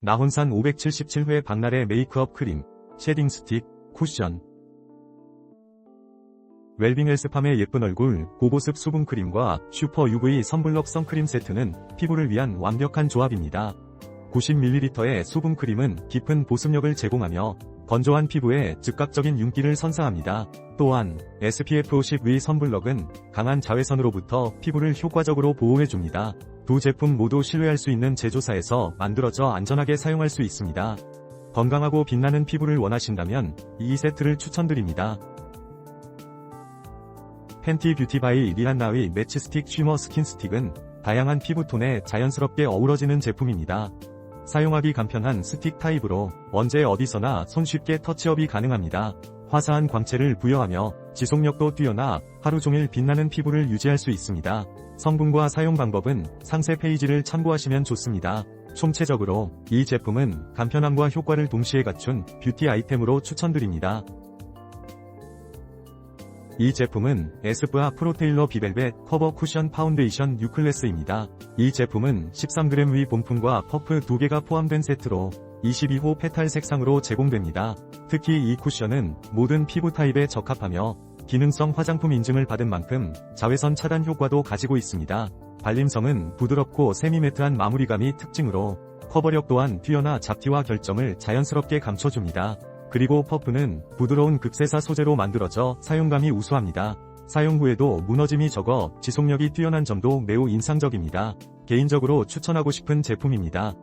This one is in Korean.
나혼산 577회 박날의 메이크업 크림, 쉐딩 스틱, 쿠션. 웰빙 헬스팜의 예쁜 얼굴, 고보습 수분 크림과 슈퍼 UV 선블럭 선크림 세트는 피부를 위한 완벽한 조합입니다. 90ml의 수분 크림은 깊은 보습력을 제공하며 건조한 피부에 즉각적인 윤기를 선사합니다. 또한 SPF 50의 선블럭은 강한 자외선으로부터 피부를 효과적으로 보호해줍니다. 두 제품 모두 신뢰할 수 있는 제조사에서 만들어져 안전하게 사용할 수 있습니다. 건강하고 빛나는 피부를 원하신다면 이 세트를 추천드립니다. 팬티 뷰티바이 리안나의 매치스틱 쉬머 스킨스틱은 다양한 피부톤에 자연스럽게 어우러지는 제품입니다. 사용하기 간편한 스틱 타입으로 언제 어디서나 손쉽게 터치업이 가능합니다. 화사한 광채를 부여하며 지속력도 뛰어나 하루 종일 빛나는 피부를 유지할 수 있습니다. 성분과 사용 방법은 상세 페이지를 참고하시면 좋습니다. 총체적으로 이 제품은 간편함과 효과를 동시에 갖춘 뷰티 아이템으로 추천드립니다. 이 제품은 에스쁘아 프로테일러 비벨벳 커버 쿠션 파운데이션 뉴클래스입니다. 이 제품은 13g 위 본품과 퍼프 2개가 포함된 세트로 22호 페탈 색상으로 제공됩니다. 특히 이 쿠션은 모든 피부 타입에 적합하며 기능성 화장품 인증을 받은 만큼 자외선 차단 효과도 가지고 있습니다. 발림성은 부드럽고 세미매트한 마무리감이 특징으로 커버력 또한 뛰어나 잡티와 결점을 자연스럽게 감춰줍니다. 그리고 퍼프는 부드러운 극세사 소재로 만들어져 사용감이 우수합니다. 사용 후에도 무너짐이 적어 지속력이 뛰어난 점도 매우 인상적입니다. 개인적으로 추천하고 싶은 제품입니다.